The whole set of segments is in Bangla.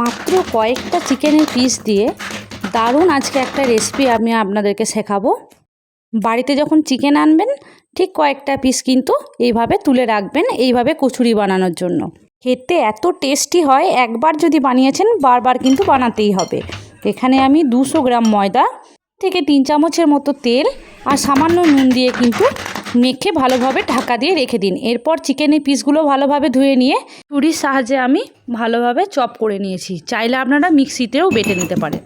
মাত্র কয়েকটা চিকেনের পিস দিয়ে দারুণ আজকে একটা রেসিপি আমি আপনাদেরকে শেখাবো। বাড়িতে যখন চিকেন আনবেন, ঠিক কয়েকটা পিস কিন্তু এইভাবে তুলে রাখবেন, এইভাবে কচুরি বানানোর জন্য। খেতে এত টেস্টি হয়, একবার যদি বানিয়েছেন, বারবার কিন্তু বানাতেই হবে। এখানে আমি দুশো গ্রাম ময়দা, থেকে তিন চামচের মতো তেল আর সামান্য নুন দিয়ে কিন্তু মেখে ভালোভাবে ঢাকা দিয়ে রেখে দিন। এরপর চিকেনের পিসগুলো ভালোভাবে ধুয়ে নিয়ে ছুরির সাহায্যে আমি ভালোভাবে চপ করে নিয়েছি। চাইলে আপনারা মিক্সিতেও বেটে নিতে পারেন।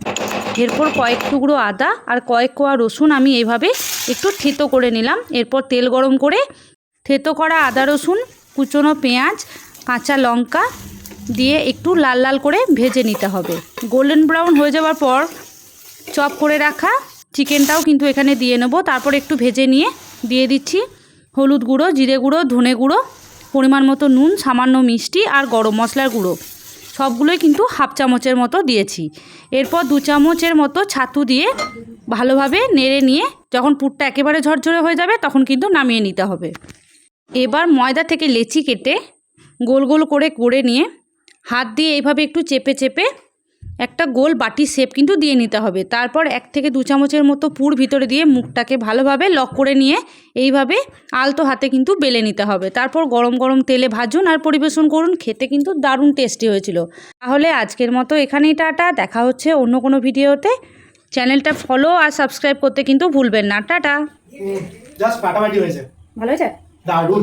এরপর কয়েক টুকরো আদা আর কয়েক কোয়া রসুন আমি এইভাবে একটু থেতো করে নিলাম। এরপর তেল গরম করে থেতো করা আদা রসুন, কুচনো পেঁয়াজ, কাঁচা লঙ্কা দিয়ে একটু লাল লাল করে ভেজে নিতে হবে। গোল্ডেন ব্রাউন হয়ে যাওয়ার পর চপ করে রাখা চিকেনটাও কিন্তু এখানে দিয়ে নেব। তারপর একটু ভেজে নিয়ে দিয়ে দিচ্ছি। হলুদ গুঁড়ো, জিরে গুঁড়ো, ধনে গুঁড়ো, পরিমাণ মতো নুন, সামান্য মিষ্টি আর গরম মশলার গুঁড়ো। সবগুলোই কিন্তু হাফ চামচের মতো দিয়েছি। এরপর দু চামচের মতো ছাতু দিয়ে ভালোভাবে নেড়ে নিয়ে যখন পুরটা একেবারে ঝরঝরে হয়ে যাবে তখন কিন্তু নামিয়ে নিতে হবে। এবার ময়দা থেকে লেচি কেটে গোল গোল করে করে নিয়ে হাত দিয়ে এইভাবে একটু চেপে চেপে একটা গোল বাটি শেপ কিন্তু দিয়ে নিতে হবে। তারপর এক থেকে দু চামচের মতো পুর ভিতরে দিয়ে মুখটাকে ভালোভাবে লক করে নিয়ে এইভাবে আলতো হাতে কিন্তু বেলে নিতে হবে। তারপর গরম গরম তেলে ভাজুন আর পরিবেশন করুন খেতে কিন্তু দারুণ টেস্টি হয়েছিল। তাহলে আজকের মতো এখানেই টাটা দেখা হচ্ছে অন্য কোনো ভিডিওতে। চ্যানেলটা ফলো আর সাবস্ক্রাইব করতে কিন্তু ভুলবেন না। টাটা। ভালো হয়েছে? দারুণ।